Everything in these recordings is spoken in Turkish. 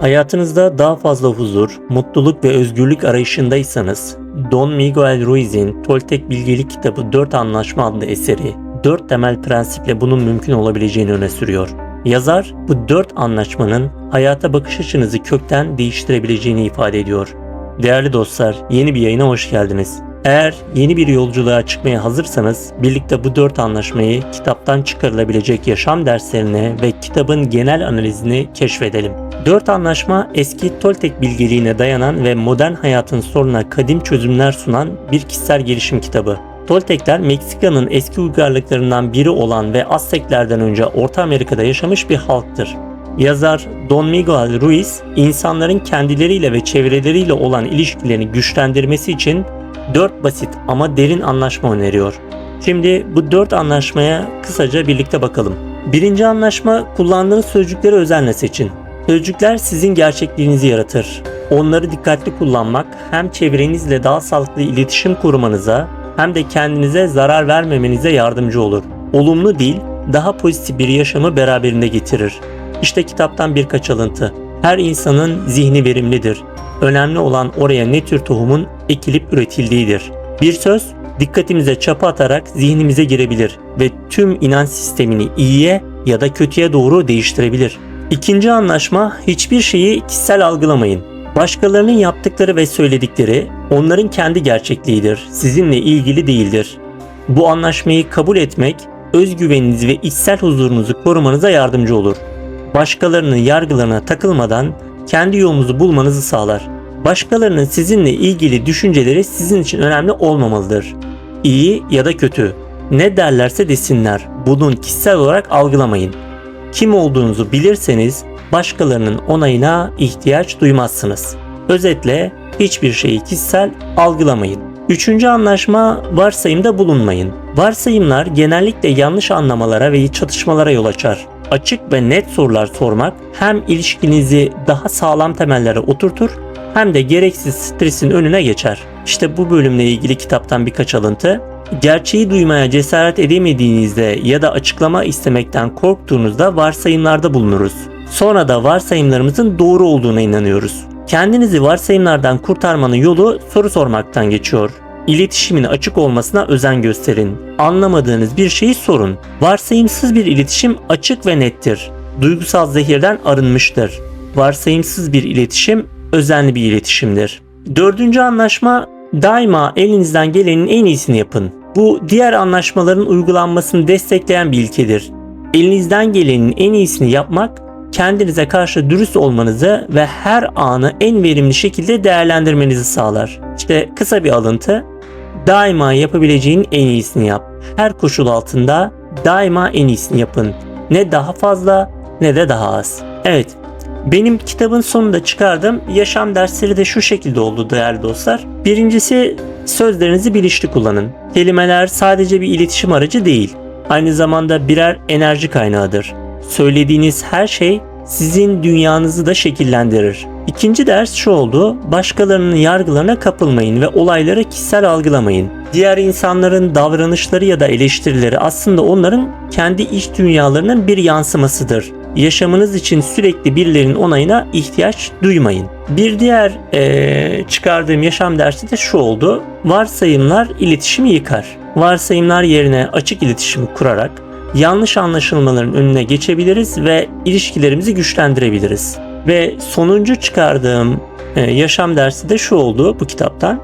Hayatınızda daha fazla huzur, mutluluk ve özgürlük arayışındaysanız, Don Miguel Ruiz'in Toltek Bilgelik kitabı 4 Anlaşma adlı eseri 4 temel prensiple bunun mümkün olabileceğini öne sürüyor. Yazar bu 4 anlaşmanın hayata bakış açınızı kökten değiştirebileceğini ifade ediyor. Değerli dostlar, yeni bir yayına hoş geldiniz. Eğer yeni bir yolculuğa çıkmaya hazırsanız birlikte bu dört anlaşmayı kitaptan çıkarılabilecek yaşam derslerine ve kitabın genel analizini keşfedelim. Dört anlaşma eski Toltek bilgeliğine dayanan ve modern hayatın sorununa kadim çözümler sunan bir kişisel gelişim kitabı. Toltekler Meksika'nın eski uygarlıklarından biri olan ve Azteklerden önce Orta Amerika'da yaşamış bir halktır. Yazar Don Miguel Ruiz, insanların kendileriyle ve çevreleriyle olan ilişkilerini güçlendirmesi için 4 basit ama derin anlaşma öneriyor. Şimdi bu 4 anlaşmaya kısaca birlikte bakalım. Birinci anlaşma kullandığınız sözcükleri özenle seçin. Sözcükler sizin gerçekliğinizi yaratır. Onları dikkatli kullanmak hem çevrenizle daha sağlıklı iletişim kurmanıza hem de kendinize zarar vermemenize yardımcı olur. Olumlu dil daha pozitif bir yaşamı beraberinde getirir. İşte kitaptan birkaç alıntı. Her insanın zihni verimlidir. Önemli olan oraya ne tür tohumun ekilip üretildiğidir. Bir söz dikkatimize çapa atarak zihnimize girebilir ve tüm inanç sistemini iyiye ya da kötüye doğru değiştirebilir. İkinci anlaşma hiçbir şeyi kişisel algılamayın. Başkalarının yaptıkları ve söyledikleri onların kendi gerçekliğidir, sizinle ilgili değildir. Bu anlaşmayı kabul etmek özgüveninizi ve içsel huzurunuzu korumanıza yardımcı olur. Başkalarının yargılarına takılmadan kendi yolunuzu bulmanızı sağlar. Başkalarının sizinle ilgili düşünceleri sizin için önemli olmamalıdır. İyi ya da kötü. Ne derlerse desinler. Bunun kişisel olarak algılamayın. Kim olduğunuzu bilirseniz başkalarının onayına ihtiyaç duymazsınız. Özetle hiçbir şeyi kişisel algılamayın. Üçüncü anlaşma varsayımda bulunmayın. Varsayımlar genellikle yanlış anlamalara ve çatışmalara yol açar. Açık ve net sorular sormak hem ilişkinizi daha sağlam temellere oturtur hem de gereksiz stresin önüne geçer. İşte bu bölümle ilgili kitaptan birkaç alıntı. Gerçeği duymaya cesaret edemediğinizde ya da açıklama istemekten korktuğunuzda varsayımlarda bulunuruz. Sonra da varsayımlarımızın doğru olduğuna inanıyoruz. Kendinizi varsayımlardan kurtarmanın yolu soru sormaktan geçiyor. İletişimin açık olmasına özen gösterin. Anlamadığınız bir şeyi sorun. Varsayımsız bir iletişim açık ve nettir. Duygusal zehirden arınmıştır. Varsayımsız bir iletişim özenli bir iletişimdir. Dördüncü anlaşma daima elinizden gelenin en iyisini yapın. Bu diğer anlaşmaların uygulanmasını destekleyen bir ilkedir. Elinizden gelenin en iyisini yapmak kendinize karşı dürüst olmanızı ve her anı en verimli şekilde değerlendirmenizi sağlar. İşte kısa bir alıntı. Daima yapabileceğin en iyisini yap. Her koşul altında daima en iyisini yapın. Ne daha fazla ne de daha az. Evet, benim kitabın sonunda çıkardığım yaşam dersleri de şu şekilde oldu değerli dostlar. Birincisi sözlerinizi bilinçli kullanın. Kelimeler sadece bir iletişim aracı değil. Aynı zamanda birer enerji kaynağıdır. Söylediğiniz her şey sizin dünyanızı da şekillendirir. İkinci ders şu oldu. Başkalarının yargılarına kapılmayın ve olayları kişisel algılamayın. Diğer insanların davranışları ya da eleştirileri aslında onların kendi iç dünyalarının bir yansımasıdır. Yaşamınız için sürekli birilerinin onayına ihtiyaç duymayın. Bir diğer ee, çıkardığım yaşam dersi de şu oldu. Varsayımlar iletişimi yıkar. Varsayımlar yerine açık iletişim kurarak yanlış anlaşılmaların önüne geçebiliriz ve ilişkilerimizi güçlendirebiliriz. Ve sonuncu çıkardığım e, yaşam dersi de şu oldu bu kitaptan.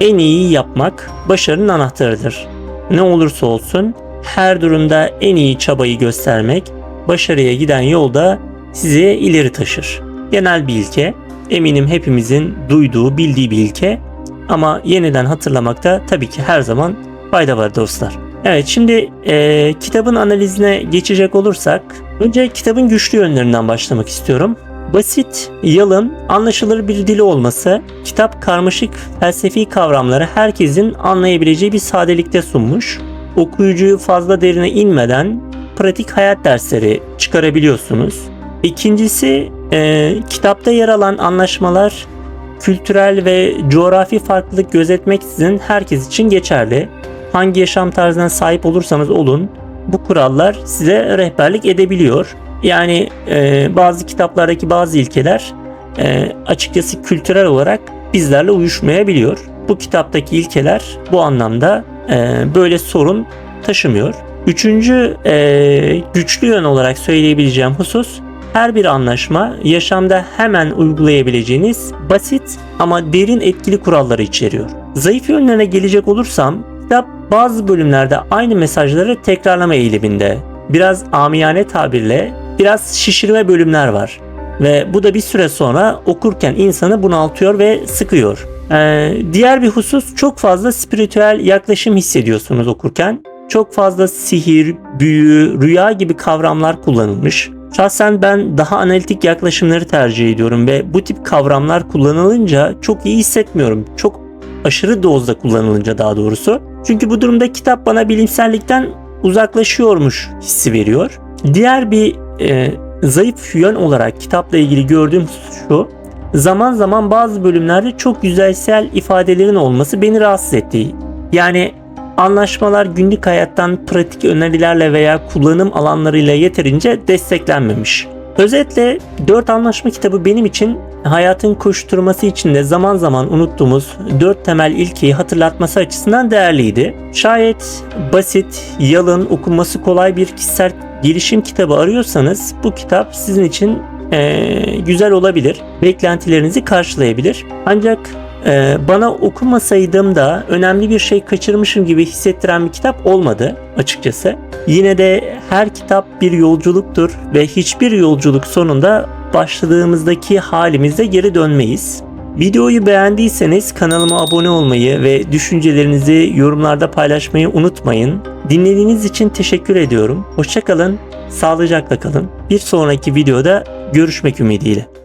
En iyi yapmak başarının anahtarıdır. Ne olursa olsun her durumda en iyi çabayı göstermek başarıya giden yolda sizi ileri taşır. Genel bir ilke. Eminim hepimizin duyduğu, bildiği bir ilke. Ama yeniden hatırlamakta tabii ki her zaman fayda var dostlar. Evet şimdi e, kitabın analizine geçecek olursak önce kitabın güçlü yönlerinden başlamak istiyorum. Basit, yalın, anlaşılır bir dili olması, kitap karmaşık felsefi kavramları herkesin anlayabileceği bir sadelikte sunmuş. Okuyucuyu fazla derine inmeden pratik hayat dersleri çıkarabiliyorsunuz. İkincisi e, kitapta yer alan anlaşmalar kültürel ve coğrafi farklılık gözetmeksizin herkes için geçerli hangi yaşam tarzına sahip olursanız olun bu kurallar size rehberlik edebiliyor. Yani e, bazı kitaplardaki bazı ilkeler e, açıkçası kültürel olarak bizlerle uyuşmayabiliyor. Bu kitaptaki ilkeler bu anlamda e, böyle sorun taşımıyor. Üçüncü e, güçlü yön olarak söyleyebileceğim husus her bir anlaşma yaşamda hemen uygulayabileceğiniz basit ama derin etkili kuralları içeriyor. Zayıf yönlerine gelecek olursam kitap bazı bölümlerde aynı mesajları tekrarlama eğiliminde. Biraz amiyane tabirle biraz şişirme bölümler var. Ve bu da bir süre sonra okurken insanı bunaltıyor ve sıkıyor. Ee, diğer bir husus çok fazla spiritüel yaklaşım hissediyorsunuz okurken. Çok fazla sihir, büyü, rüya gibi kavramlar kullanılmış. Şahsen ben daha analitik yaklaşımları tercih ediyorum ve bu tip kavramlar kullanılınca çok iyi hissetmiyorum. Çok aşırı dozda kullanılınca daha doğrusu. Çünkü bu durumda kitap bana bilimsellikten uzaklaşıyormuş hissi veriyor. Diğer bir e, zayıf yön olarak kitapla ilgili gördüğüm şu. Zaman zaman bazı bölümlerde çok yüzeysel ifadelerin olması beni rahatsız etti. Yani anlaşmalar günlük hayattan pratik önerilerle veya kullanım alanlarıyla yeterince desteklenmemiş. Özetle 4 anlaşma kitabı benim için hayatın koşturması içinde zaman zaman unuttuğumuz 4 temel ilkeyi hatırlatması açısından değerliydi. Şayet basit, yalın, okunması kolay bir kişisel gelişim kitabı arıyorsanız bu kitap sizin için eee, güzel olabilir. Beklentilerinizi karşılayabilir. Ancak ee, bana okumasaydım da önemli bir şey kaçırmışım gibi hissettiren bir kitap olmadı açıkçası. Yine de her kitap bir yolculuktur ve hiçbir yolculuk sonunda başladığımızdaki halimizde geri dönmeyiz. Videoyu beğendiyseniz kanalıma abone olmayı ve düşüncelerinizi yorumlarda paylaşmayı unutmayın. Dinlediğiniz için teşekkür ediyorum. Hoşçakalın, sağlıcakla kalın. Bir sonraki videoda görüşmek ümidiyle.